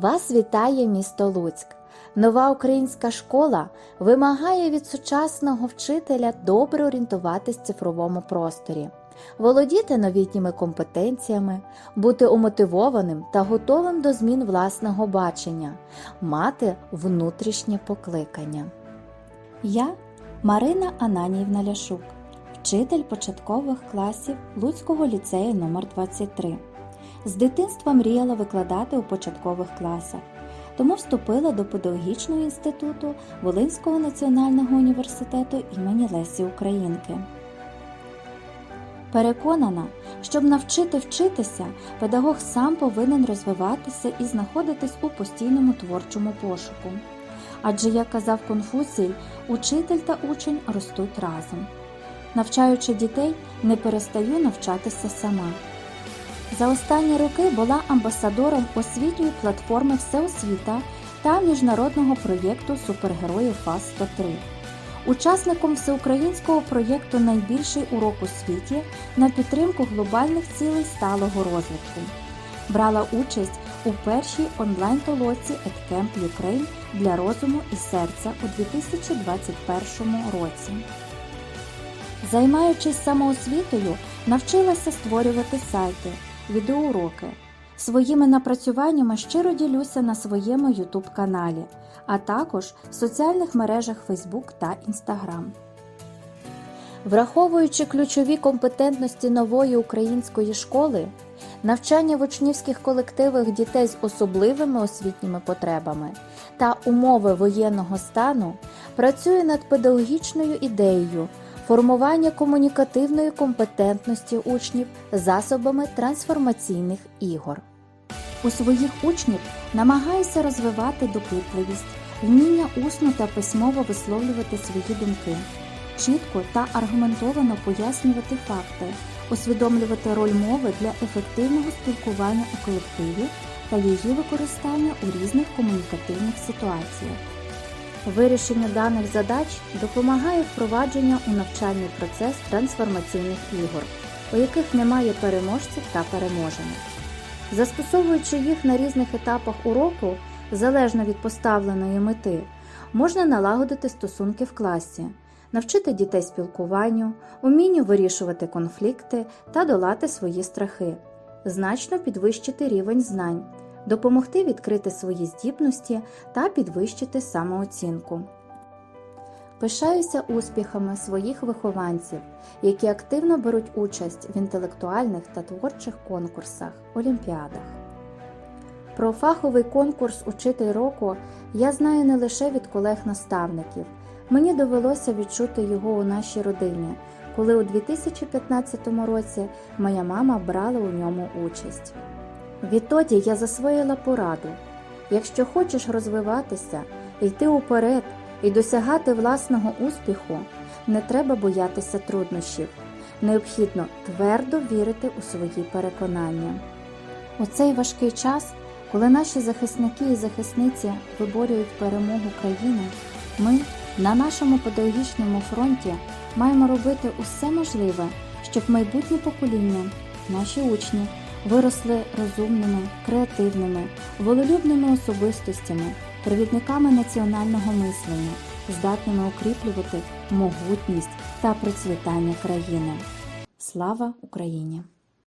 Вас вітає місто Луцьк. Нова українська школа вимагає від сучасного вчителя добре орієнтуватись в цифровому просторі, володіти новітніми компетенціями, бути умотивованим та готовим до змін власного бачення, мати внутрішнє покликання. Я Марина Ананіївна Ляшук, вчитель початкових класів Луцького ліцею номер 23 З дитинства мріяла викладати у початкових класах, тому вступила до педагогічного інституту Волинського національного університету імені Лесі Українки. Переконана, щоб навчити вчитися, педагог сам повинен розвиватися і знаходитись у постійному творчому пошуку. Адже, як казав Конфуцій, учитель та учень ростуть разом. Навчаючи дітей, не перестаю навчатися сама. За останні роки була амбасадором освітньої платформи Всеосвіта та міжнародного проєкту Супергерої ФАС 103, учасником всеукраїнського проєкту Найбільший урок у світі на підтримку глобальних цілей сталого розвитку. Брала участь у першій онлайн-толоці EdCamp Ukraine для розуму і серця у 2021 році. Займаючись самоосвітою, навчилася створювати сайти, відеоуроки. Своїми напрацюваннями щиро ділюся на своєму YouTube каналі, а також в соціальних мережах Facebook та Instagram. Враховуючи ключові компетентності нової української школи, навчання в учнівських колективах дітей з особливими освітніми потребами та умови воєнного стану, працює над педагогічною ідеєю формування комунікативної компетентності учнів засобами трансформаційних ігор. У своїх учнів намагаюся розвивати допитливість, вміння усно та письмово висловлювати свої думки, чітко та аргументовано пояснювати факти, усвідомлювати роль мови для ефективного спілкування у колективі та її використання у різних комунікативних ситуаціях. Вирішення даних задач допомагає впровадження у навчальний процес трансформаційних ігор, у яких немає переможців та переможених. Застосовуючи їх на різних етапах уроку, залежно від поставленої мети, можна налагодити стосунки в класі, навчити дітей спілкуванню, умінню вирішувати конфлікти та долати свої страхи, значно підвищити рівень знань допомогти відкрити свої здібності та підвищити самооцінку. Пишаюся успіхами своїх вихованців, які активно беруть участь в інтелектуальних та творчих конкурсах, олімпіадах. Про фаховий конкурс Учитель року я знаю не лише від колег-наставників. Мені довелося відчути його у нашій родині, коли у 2015 році моя мама брала у ньому участь. Відтоді я засвоїла пораду якщо хочеш розвиватися, йти уперед і досягати власного успіху, не треба боятися труднощів. Необхідно твердо вірити у свої переконання. У цей важкий час, коли наші захисники і захисниці виборюють перемогу країни, ми на нашому педагогічному фронті маємо робити усе можливе, щоб майбутнє покоління, наші учні виросли розумними, креативними, волелюбними особистостями, провідниками національного мислення, здатними укріплювати могутність та процвітання країни. Слава Україні!